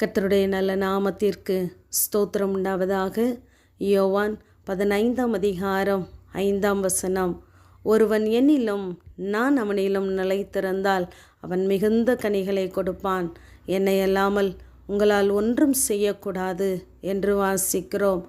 கத்தருடைய நல்ல நாமத்திற்கு ஸ்தோத்திரம் உண்டாவதாக. யோவான் பதினைந்தாம் அதிகாரம் ஐந்தாம் வசனம். ஒருவன் என்னிலும் நான் அவனிலும் நிலைத்திருந்தால் அவன் மிகுந்த கனிகளை கொடுப்பான். என்னை அல்லாமல் உங்களால் ஒன்றும் செய்யக்கூடாது என்று வாசிக்கிறோம்.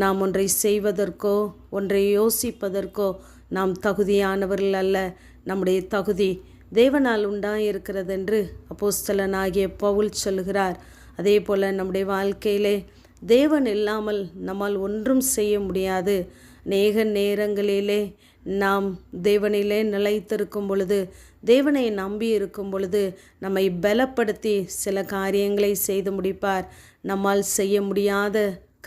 நாம் ஒன்றை செய்வதற்கோ ஒன்றை யோசிப்பதற்கோ நாம் தகுதியானவர்கள் அல்ல. நம்முடைய தகுதி தேவனால் உண்டாயிருக்கிறது என்று அப்போஸ்தலனாகிய பவுல் சொல்கிறார் அதே போல் நம்முடைய வாழ்க்கையிலே தேவன் இல்லாமல் நம்மால் ஒன்றும் செய்ய முடியாது. நேக நேரங்களிலே நாம் தேவனிலே நிலைத்திருக்கும் பொழுது தேவனை நம்பி இருக்கும் பொழுது நம்மை பலப்படுத்தி சில காரியங்களை செய்து முடிப்பார். நம்மால் செய்ய முடியாத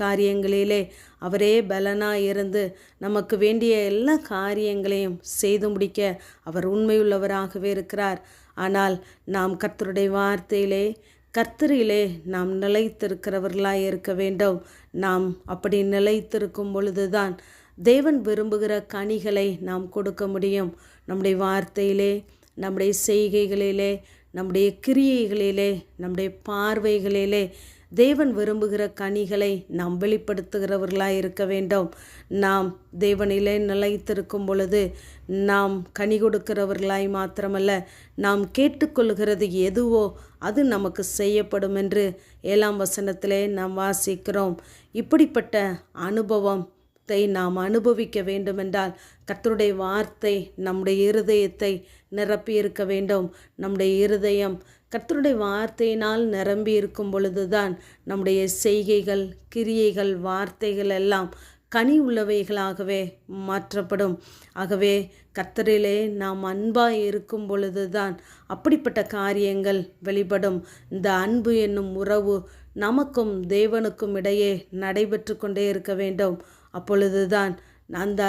காரியங்களிலே அவரே பலனாக இருந்து நமக்கு வேண்டிய எல்லா காரியங்களையும் செய்து முடிக்க அவர் உண்மையுள்ளவராகவே இருக்கிறார். ஆனால் நாம் கர்த்தருடைய வார்த்தையிலே கர்த்தரிலே நாம் நிலைத்திருக்கிறவர்களாய் இருக்க வேண்டும். நாம் அப்படி நிலைத்திருக்கும் பொழுதுதான் தேவன் விரும்புகிற கனிகளை நாம் கொடுக்க முடியும். நம்முடைய வார்த்தையிலே நம்முடைய செய்கைகளிலே நம்முடைய கிரியைகளிலே நம்முடைய பார்வைகளிலே தேவன் விரும்புகிற கனிகளை நாம் வெளிப்படுத்துகிறவர்களாக இருக்க வேண்டும். நாம் தேவனிலே நிலைத்திருக்கும் பொழுது நாம் கனி கொடுக்கிறவர்களாய் மாத்திரமல்ல நாம் கேட்டுக்கொள்கிறது எதுவோ அது நமக்கு செய்யப்படும் என்று ஏழாம் வசனத்திலே நாம் வாசிக்கிறோம். இப்படிப்பட்ட அனுபவம் த்தை நாம் அனுபவிக்க வேண்டுமென்றால் கத்தருடைய வார்த்தை நம்முடைய இருதயத்தை நிரப்பி இருக்க வேண்டும். நம்முடைய இருதயம் கர்த்தருடைய வார்த்தையினால் நிரம்பி இருக்கும் பொழுதுதான் நம்முடைய செய்கைகள் கிரியைகள் வார்த்தைகள் எல்லாம் கனி உள்ளவைகளாகவே மாற்றப்படும். ஆகவே கத்தரிலே நாம் அன்பாக இருக்கும் பொழுதுதான் அப்படிப்பட்ட காரியங்கள் வெளிப்படும். இந்த அன்பு என்னும் உறவு நமக்கும் தேவனுக்கும் இடையே நடைபெற்று கொண்டே இருக்க வேண்டும். அப்பொழுதுதான் அந்த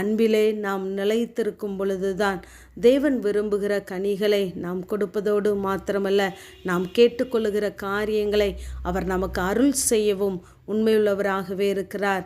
அன்பிலே நாம் நிலைத்திருக்கும் பொழுதுதான் தேவன் விரும்புகிற கனிகளை நாம் கொடுப்பதோடு மாத்திரமல்ல நாம் கேட்டுக்கொள்ளுகிற காரியங்களை அவர் நமக்கு அருள் செய்யவும் உண்மையுள்ளவராகவே இருக்கிறார்.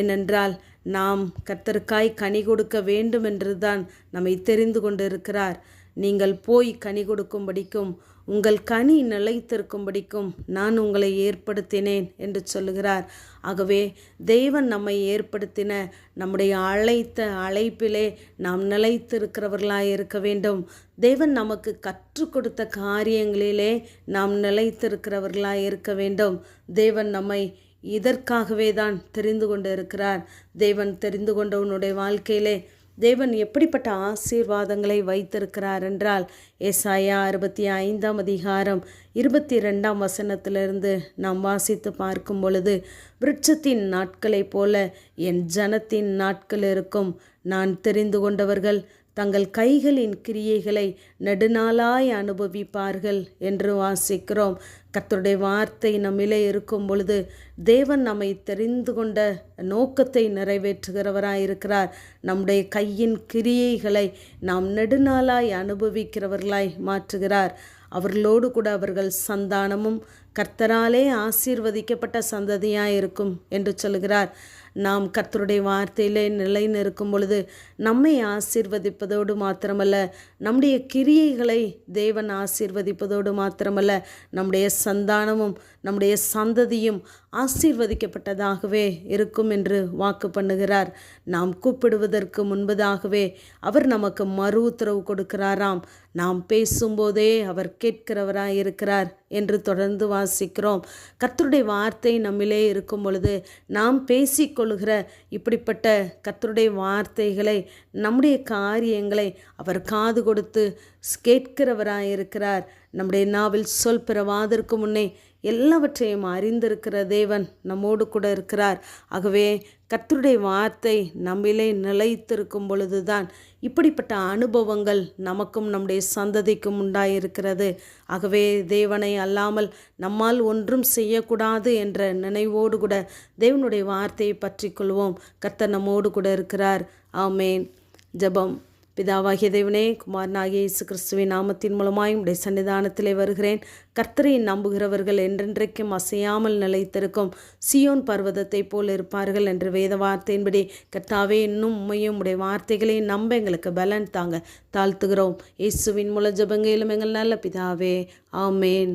ஏனென்றால் நாம் கர்த்தருக்காய் கனி கொடுக்க வேண்டும் என்றுதான் நம்மை தெரிந்து கொண்டிருக்கிறார். நீங்கள் போய் கனி கொடுக்கும்படிக்கும் உங்கள் கனி நிலைத்திருக்கும்படிக்கும் நான் உங்களை ஏற்படுத்தினேன் என்று சொல்லுகிறார். ஆகவே தேவன் நம்மை ஏற்படுத்தின நம்முடைய அழைத்த அழைப்பிலே நாம் நிலைத்திருக்கிறவர்களாக இருக்க வேண்டும். தேவன் நமக்கு கற்றுக் கொடுத்த காரியங்களிலே நாம் நிலைத்திருக்கிறவர்களாக இருக்க வேண்டும். தேவன் நம்மை இதற்காகவே தான் தெரிந்து கொண்டு இருக்கிறார். தேவன் தெரிந்து கொண்ட உன்னுடைய வாழ்க்கையிலே தேவன் எப்படிப்பட்ட ஆசீர்வாதங்களை வைத்திருக்கிறார் என்றால் ஏசாயா அறுபத்தி ஐந்தாம் அதிகாரம் இருபத்தி ரெண்டாம் வசனத்திலிருந்து நாம் வாசித்து பார்க்கும் பொழுது விருட்சத்தின் நாட்களைப் போல என் ஜனத்தின் நாட்கள் இருக்கும். நான் தெரிந்து கொண்டவர்கள் தங்கள் கைகளின் கிரியைகளை நெடுநாளாய் அனுபவிப்பார்கள் என்று வாசிக்கிறோம். கர்த்தருடைய வார்த்தை நம்மிலே இருக்கும் பொழுது தேவன் நம்மை தெரிந்து கொண்ட நோக்கத்தை நிறைவேற்றுகிறவராய் இருக்கிறார் நம்முடைய கையின் கிரியைகளை நாம் நெடுநாளாய் அனுபவிக்கிறவர்களாய் மாற்றுகிறார். அவர்களோடு கூட அவர்கள் சந்தானமும் கர்த்தராலே ஆசீர்வதிக்கப்பட்ட சந்ததியாக இருக்கும் என்று சொல்கிறார். நாம் கர்த்தருடைய வார்த்தையிலே நிலை நிற்கும் பொழுது நம்மை ஆசீர்வதிப்பதோடு மாத்திரமல்ல நம்முடைய கிரியைகளை தேவன் ஆசீர்வதிப்பதோடு மாத்திரமல்ல நம்முடைய சந்தானமும் நம்முடைய சந்ததியும் ஆசீர்வதிக்கப்பட்டதாகவே இருக்கும் என்று வாக்கு பண்ணுகிறார். நாம் கூப்பிடுவதற்கு முன்பதாகவே அவர் நமக்கு மறு உத்தரவு கொடுக்கிறாராம். நாம் பேசும்போதே அவர் கேட்கிறவராய் இருக்கிறார் என்று தொடர்ந்து வாசிக்கிறோம். கர்த்தருடைய வார்த்தை நம்மிலே இருக்கும் பொழுது நாம் பேசிக்கொள்கிற இப்படிப்பட்ட கர்த்தருடைய வார்த்தைகளை நம்முடைய காரியங்களை அவர் காது கொடுத்து கேட்கிறவராயிருக்கிறார். நம்முடைய நாவில் சொல் பிறவாதற்கு முன்னே எல்லாவற்றையும் அறிந்திருக்கிற தேவன் நம்மோடு கூட இருக்கிறார். ஆகவே கர்த்தருடைய வார்த்தை நம்மிலே நிலைத்திருக்கும் பொழுதுதான் இப்படிப்பட்ட அனுபவங்கள் நமக்கும் நம்முடைய சந்ததிக்கும் உண்டாயிருக்கிறது. ஆகவே தேவனை அல்லாமல் நம்மால் ஒன்றும் செய்யக்கூடாது என்ற நினைவோடு கூட தேவனுடைய வார்த்தையை பற்றி கொள்வோம் கத்த நம்மோடு கூட இருக்கிறார். ஆமேன். ஜெபம். பிதாவாகிய தேவனே குமாரனாகிய இயேசு கிறிஸ்துவின் நாமத்தின் மூலமாய் உடைய சன்னிதானத்திலே வருகிறேன். கர்த்தரை நம்புகிறவர்கள் என்றென்றைக்கும் அசையாமல் நிலைத்திருக்கும் சியோன் பர்வதத்தை போல் இருப்பார்கள் என்ற வேத வார்த்தையின்படி கர்த்தாவே இன்னும் உண்மையும் உடைய வார்த்தைகளையும் நம்ப எங்களுக்கு பலன் தாங்க தாழ்த்துகிறோம். இயேசுவின் மூல ஜபங்கையிலும் எங்கள் நல்ல பிதாவே ஆமேன்.